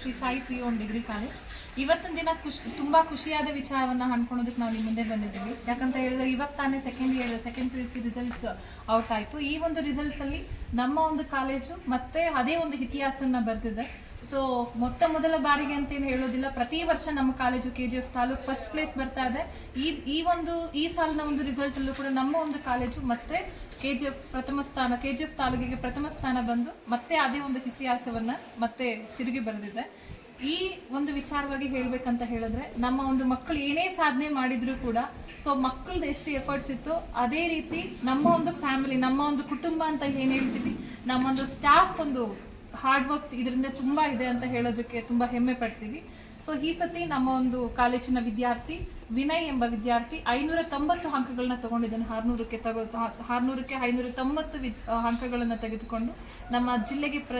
Shri Sai P ಓನ್ degree college ಇವತ್ತಿನ ದಿನ ಖುಷಿ, ತುಂಬ ಖುಷಿಯಾದ ವಿಚಾರವನ್ನು ಹಂಚ್ಕೊಳೋದಕ್ಕೆ ನಾವು ನಿಮ್ಮ ಮುಂದೆ ಬಂದಿದ್ದೀವಿ. ಯಾಕಂತ ಹೇಳಿದ್ರೆ ಇವತ್ತು ತಾನೇ second year second P U C results out ಆಯಿತು. ಈ ಒಂದು ರಿಸಲ್ಟ್ಸಲ್ಲಿ ನಮ್ಮ ಒಂದು ಕಾಲೇಜು ಮತ್ತೆ ಅದೇ ಒಂದು ಇತಿಹಾಸನ ಬರೆದಿದೆ. ಸೊ ಮೊತ್ತ ಮೊದಲ ಬಾರಿಗೆ ಅಂತ ಏನು ಹೇಳೋದಿಲ್ಲ. ಪ್ರತಿ ವರ್ಷ ನಮ್ಮ college K G F taluk first place ಬರ್ತಾ ಇದೆ. ಈ ಈ ಒಂದು, ಈ ಸಾಲಿನ ಒಂದು ರಿಸಲ್ಟಲ್ಲೂ ಕೂಡ ನಮ್ಮ ಒಂದು ಕಾಲೇಜು ಮತ್ತೆ ಕೆ ಜಿ ಎಫ್ ಪ್ರಥಮ ಸ್ಥಾನ ಕೆ ಜಿ ಎಫ್ ತಾಲೂಕಿಗೆ ಪ್ರಥಮ ಸ್ಥಾನ ಬಂದು ಮತ್ತೆ ಅದೇ ಒಂದು ಇತಿಹಾಸವನ್ನು ಮತ್ತೆ ತಿರುಗಿ ಬರೆದಿದೆ. ಈ ಒಂದು ವಿಚಾರವಾಗಿ ಹೇಳಬೇಕಂತ ಹೇಳಿದ್ರೆ, ನಮ್ಮ ಒಂದು ಮಕ್ಕಳು ಏನೇ ಸಾಧನೆ ಮಾಡಿದ್ರು ಕೂಡ, ಸೊ ಮಕ್ಕಳದ್ದು ಎಷ್ಟು ಎಫರ್ಟ್ಸ್ ಇತ್ತು ಅದೇ ರೀತಿ ನಮ್ಮ ಒಂದು ಫ್ಯಾಮಿಲಿ ನಮ್ಮ ಒಂದು ಕುಟುಂಬ ಅಂತ ಏನು ಹೇಳ್ತೀವಿ, ನಮ್ಮ ಒಂದು ಸ್ಟಾಫ್ ಒಂದು ಹಾರ್ಡ್ ವರ್ಕ್ ಇದರಿಂದ ತುಂಬಾ ಇದೆ ಅಂತ ಹೇಳೋದಕ್ಕೆ ತುಂಬಾ ಹೆಮ್ಮೆ ಪಡ್ತೀವಿ. ಸೊ ಈ ಸತಿ ನಮ್ಮ ಒಂದು ಕಾಲೇಜಿನ ವಿದ್ಯಾರ್ಥಿ ವಿನಯ್ ಎಂಬ ವಿದ್ಯಾರ್ಥಿ ಐನೂರ ತೊಂಬತ್ತು ಅಂಕಗಳನ್ನ ತಗೊಂಡಿದ್ದಾನೆ. ಆರ್ನೂರಕ್ಕೆ ತಗೋ, ಆರ್ನೂರಕ್ಕೆ ಐನೂರ ತೊಂಬತ್ತು ವಿ ಅಂಕಗಳನ್ನು ತೆಗೆದುಕೊಂಡು ನಮ್ಮ ಜಿಲ್ಲೆಗೆ ಪ್ರ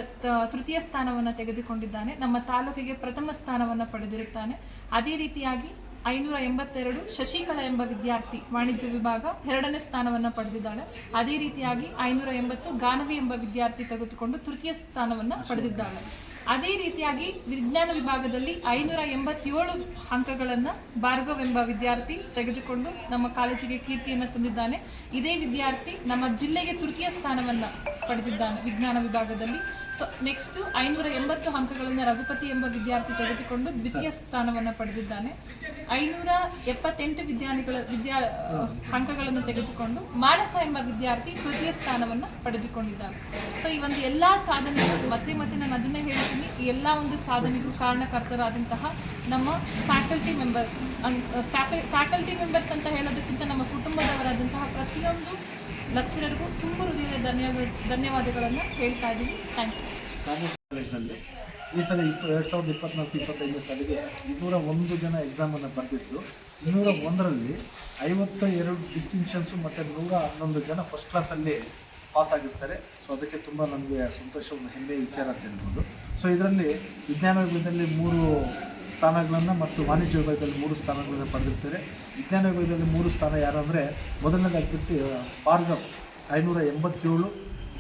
ತೃತೀಯ ಸ್ಥಾನವನ್ನು ತೆಗೆದುಕೊಂಡಿದ್ದಾನೆ. ನಮ್ಮ ತಾಲೂಕಿಗೆ ಪ್ರಥಮ ಸ್ಥಾನವನ್ನು ಪಡೆದಿರುತ್ತಾನೆ. ಅದೇ ರೀತಿಯಾಗಿ ಐನೂರ ಎಂಬತ್ತೆರಡು ಶಶಿಕಲಾ ಎಂಬ ವಿದ್ಯಾರ್ಥಿ ವಾಣಿಜ್ಯ ವಿಭಾಗ ಎರಡನೇ ಸ್ಥಾನವನ್ನು ಪಡೆದಿದ್ದಾಳೆ. ಅದೇ ರೀತಿಯಾಗಿ ಐನೂರ ಎಂಬತ್ತು ಗಾನವಿ ಎಂಬ ವಿದ್ಯಾರ್ಥಿ ತೆಗೆದುಕೊಂಡು ತೃತೀಯ ಸ್ಥಾನವನ್ನು ಪಡೆದಿದ್ದಾಳೆ. ಅದೇ ರೀತಿಯಾಗಿ ವಿಜ್ಞಾನ ವಿಭಾಗದಲ್ಲಿ ಐನೂರ ಎಂಬತ್ತೇಳು ಅಂಕಗಳನ್ನು ಭಾರ್ಗವ್ ಎಂಬ ವಿದ್ಯಾರ್ಥಿ ತೆಗೆದುಕೊಂಡು ನಮ್ಮ ಕಾಲೇಜಿಗೆ ಕೀರ್ತಿಯನ್ನು ತಂದಿದ್ದಾನೆ. ಇದೇ ವಿದ್ಯಾರ್ಥಿ ನಮ್ಮ ಜಿಲ್ಲೆಗೆ ತೃತೀಯ ಸ್ಥಾನವನ್ನು ಪಡೆದಿದ್ದಾನೆ ವಿಜ್ಞಾನ ವಿಭಾಗದಲ್ಲಿ. ಸೊ ನೆಕ್ಸ್ಟ್ ಐನೂರ ಎಂಬತ್ತು ಅಂಕಗಳನ್ನು ರಘುಪತಿ ಎಂಬ ವಿದ್ಯಾರ್ಥಿ ತೆಗೆದುಕೊಂಡು ದ್ವಿತೀಯ ಸ್ಥಾನವನ್ನು ಪಡೆದಿದ್ದಾನೆ. ಐನೂರ ಎಪ್ಪತ್ತೆಂಟು ವಿದ್ಯಾರ್ಥಿಗಳ ವಿದ್ಯಾ ಅಂಕಗಳನ್ನು ತೆಗೆದುಕೊಂಡು ಮಾನಸ ಎಂಬ ವಿದ್ಯಾರ್ಥಿ ತೃತೀಯ ಸ್ಥಾನವನ್ನು ಪಡೆದುಕೊಂಡಿದ್ದಾನೆ. ಸೊ ಈ ಒಂದು ಎಲ್ಲ ಸಾಧನೆಗಳು ಮತ್ತೆ ಮತ್ತೆ ನಾನು ಅದನ್ನೇ ಹೇಳ್ತೀನಿ. ಈ ಎಲ್ಲ ಒಂದು ಸಾಧನೆಗೂ ಕಾರಣಕರ್ತರಾದಂತಹ ನಮ್ಮ ಫ್ಯಾಕಲ್ಟಿ ಮೆಂಬರ್ಸ್ ಫ್ಯಾಕಲ್ಟಿ ಮೆಂಬರ್ಸ್ ಅಂತ ಹೇಳೋದಕ್ಕಿಂತ ನಮ್ಮ ಕುಟುಂಬದವರಾದಂತಹ ಪ್ರತಿಯೊಂದು ಲೆಕ್ಚರರ್ಗೂ ತುಂಬ ಹೃದಯ ಧನ್ಯವಾದ, ಧನ್ಯವಾದಗಳನ್ನು ಹೇಳ್ತಾ ಇದ್ದೀನಿ. ಥ್ಯಾಂಕ್ ಯು ಈ ಸಲ ಇಪ್ಪ ಎರಡು ಸಾವಿರದ ಇಪ್ಪತ್ನಾಲ್ಕು, ಇಪ್ಪತ್ತೈದು ಸಾಲಿಗೆ ಇನ್ನೂರ ಒಂದು ಜನ ಎಕ್ಸಾಮನ್ನು ಬರೆದಿದ್ದು. ಇನ್ನೂರ ಒಂದರಲ್ಲಿ ಐವತ್ತ ಎರಡು ಡಿಸ್ಟಿಂಕ್ಷನ್ಸು ಮತ್ತು ನೂರ ಹನ್ನೊಂದು ಜನ ಫಸ್ಟ್ ಕ್ಲಾಸಲ್ಲಿ ಪಾಸ್ ಆಗಿರ್ತಾರೆ. ಸೊ ಅದಕ್ಕೆ ತುಂಬ ನಮಗೆ ಸಂತೋಷ, ಒಂದು ಹೆಮ್ಮೆಯ ವಿಚಾರ ಅಂತ ಹೇಳ್ಬೋದು. ಸೊ ಇದರಲ್ಲಿ ವಿಜ್ಞಾನ ವಿಭಾಗದಲ್ಲಿ ಮೂರು ಸ್ಥಾನಗಳನ್ನು ಮತ್ತು ವಾಣಿಜ್ಯ ವಿಭಾಗದಲ್ಲಿ ಮೂರು ಸ್ಥಾನಗಳನ್ನು ಪಡೆದಿರ್ತಾರೆ. ವಿಜ್ಞಾನ ವಿಭಾಗದಲ್ಲಿ ಮೂರು ಸ್ಥಾನ ಯಾರು ಅಂದರೆ ಮೊದಲನೇದಾಗ್ಬಿಟ್ಟು ಭಾರ್ಗವ್ ಐನೂರ ಎಂಬತ್ತೇಳು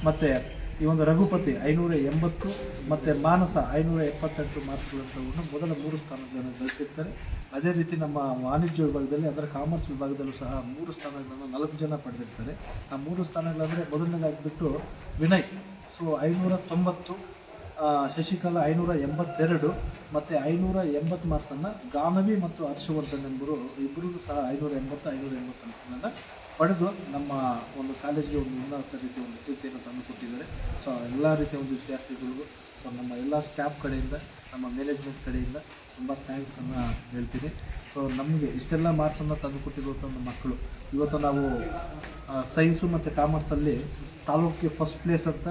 ಮತ್ತು ಈ ಒಂದು ರಘುಪತಿ ಐನೂರ ಎಂಬತ್ತು ಮತ್ತು ಮಾನಸ ಐನೂರ ಎಪ್ಪತ್ತೆಂಟು ಮಾರ್ಕ್ಸ್ಗಳಂತವನ್ನು ಮೊದಲ ಮೂರು ಸ್ಥಾನಗಳನ್ನು ಗಳಿಸಿರ್ತಾರೆ. ಅದೇ ರೀತಿ ನಮ್ಮ ವಾಣಿಜ್ಯ ವಿಭಾಗದಲ್ಲಿ ಅದರ ಕಾಮರ್ಸ್ ವಿಭಾಗದಲ್ಲೂ ಸಹ ಮೂರು ಸ್ಥಾನಗಳನ್ನು ನಾಲ್ಕು ಜನ ಪಡೆದಿರ್ತಾರೆ. ಆ ಮೂರು ಸ್ಥಾನಗಳಂದರೆ ಮೊದಲನೇದಾಗಿಬಿಟ್ಟು ವಿನಯ್. ಸೊ, ಐನೂರ ತೊಂಬತ್ತು ಶಶಿಕಲಾ ಐನೂರ ಎಂಬತ್ತೆರಡು ಮತ್ತು ಐನೂರ ಎಂಬತ್ತು ಮಾರ್ಕ್ಸನ್ನು ಗಾನವಿ ಮತ್ತು ಹರ್ಷವರ್ಧನ್ ಎಂಬರು ಇಬ್ಬರಿಗೂ ಸಹ ಐನೂರ ಎಂಬತ್ತು ಐನೂರ ಎಂಬತ್ತು ಅಂಕಗಳನ್ನು ಪಡೆದು ನಮ್ಮ ಒಂದು ಕಾಲೇಜಿಗೆ ಒಂದು ಉನ್ನತ ರೀತಿಯ ಒಂದು ಕೀರ್ತಿಯನ್ನು ತಂದುಕೊಟ್ಟಿದ್ದಾರೆ ಸೊ ಎಲ್ಲ ರೀತಿಯ ಒಂದು ವಿದ್ಯಾರ್ಥಿಗಳಿಗೂ ಸೊ ನಮ್ಮ ಎಲ್ಲ ಸ್ಟಾಫ್ ಕಡೆಯಿಂದ, ನಮ್ಮ ಮ್ಯಾನೇಜ್ಮೆಂಟ್ ಕಡೆಯಿಂದ ತುಂಬ ಥ್ಯಾಂಕ್ಸನ್ನು ಹೇಳ್ತೀನಿ. ಸೊ ನಮಗೆ ಇಷ್ಟೆಲ್ಲ ಮಾರ್ಕ್ಸನ್ನು ತಂದುಕೊಟ್ಟಿರುವಂಥ ಒಂದು ಮಕ್ಕಳು. ಇವತ್ತು ನಾವು ಸೈನ್ಸು ಮತ್ತು ಕಾಮರ್ಸಲ್ಲಿ ತಾಲೂಕಿಗೆ ಫಸ್ಟ್ ಪ್ಲೇಸ್ ಅಂತ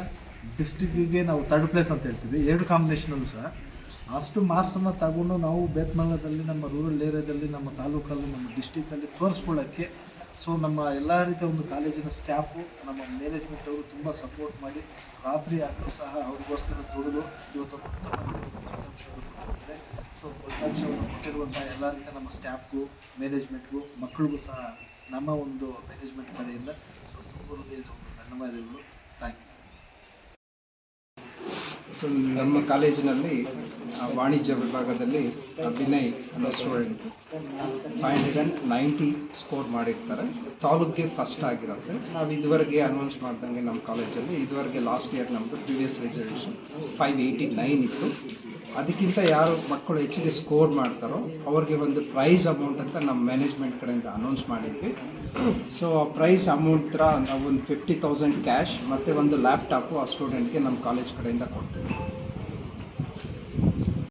ಡಿಸ್ಟಿಕ್ಕಿಗೆ ನಾವು ಥರ್ಡ್ ಪ್ಲೇಸ್ ಅಂತ ಹೇಳ್ತೀವಿ. ಎರಡು ಕಾಂಬಿನೇಷನಲ್ಲೂ ಸಹ. ಅಷ್ಟು ಮಾರ್ಕ್ಸನ್ನು ತಗೊಂಡು ನಾವು ಬೇತ್ಮಂಗಲದಲ್ಲಿ, ನಮ್ಮ ರೂರಲ್ ಏರಿಯಾದಲ್ಲಿ ನಮ್ಮ ತಾಲೂಕಲ್ಲಿ, ನಮ್ಮ ಡಿಸ್ಟಿಕಲ್ಲಿ ತೋರಿಸ್ಕೊಳ್ಳೋಕ್ಕೆ ಸೊ ನಮ್ಮ ಎಲ್ಲ ರೀತಿಯ ಒಂದು ಕಾಲೇಜಿನ ಸ್ಟಾಫು ನಮ್ಮ ಮ್ಯಾನೇಜ್ಮೆಂಟ್ ಅವರು ತುಂಬ ಸಪೋರ್ಟ್ ಮಾಡಿ ರಾತ್ರಿ ಆದರೂ ಸಹ ಅವ್ರಿಗೋಸ್ಕರ ದುಡಿದು ಇವತ್ತು ಸೊ ಫಲಿತಾಂಶವನ್ನು ಕೊಟ್ಟಿರುವಂಥ ಎಲ್ಲ ರೀತಿಯ ನಮ್ಮ ಸ್ಟಾಫ್ಗೂ ಮ್ಯಾನೇಜ್ಮೆಂಟ್ಗೂ ಮಕ್ಕಳಿಗೂ ಸಹ ನಮ್ಮ ಒಂದು ಮ್ಯಾನೇಜ್ಮೆಂಟ್ ಕಡೆಯಿಂದ ಸೊ ತುಂಬ ಧನ್ಯವಾದಗಳು. ಥ್ಯಾಂಕ್ ಯು ಸೊ ನಮ್ಮ ಕಾಲೇಜಿನಲ್ಲಿ ವಾಣಿಜ್ಯ ವಿಭಾಗದಲ್ಲಿ ಅಭಿನಯ್ ಅನ್ನೋ student five hundred and ninety score ಮಾಡಿರ್ತಾರೆ. ತಾಲೂಕ್ಗೆ ಫಸ್ಟ್ ಆಗಿರುತ್ತೆ ನಾವು ಇದುವರೆಗೆ ಅನೌನ್ಸ್ ಮಾಡ್ದಂಗೆ ನಮ್ಮ ಕಾಲೇಜಲ್ಲಿ, ಇದುವರೆಗೆ ಲಾಸ್ಟ್ ಇಯರ್ ನಮ್ಮದು previous results five eighty nine ಇತ್ತು. ಅದಕ್ಕಿಂತ ಯಾರು ಮಕ್ಕಳು ಹೆಚ್ಚಿಗೆ ಸ್ಕೋರ್ ಮಾಡ್ತಾರೋ ಅವ್ರಿಗೆ ಒಂದು ಪ್ರೈಸ್ ಅಮೌಂಟ್ ಅಂತ ನಮ್ಮ ಮ್ಯಾನೇಜ್ಮೆಂಟ್ ಕಡೆಯಿಂದ ಅನೌನ್ಸ್ ಮಾಡಿದ್ವಿ. ಸೊ ಆ ಪ್ರೈಸ್ ಅಮೌಂಟ್ ಹತ್ರ ಒಂದು ಫಿಫ್ಟಿ ತೌಸಂಡ್ ಕ್ಯಾಶ್ ಮತ್ತು ಒಂದು ಲ್ಯಾಪ್ಟಾಪು ಆ ಸ್ಟೂಡೆಂಟ್ಗೆ ನಮ್ಮ ಕಾಲೇಜ್ ಕಡೆಯಿಂದ ಕೊಡ್ತೀವಿ.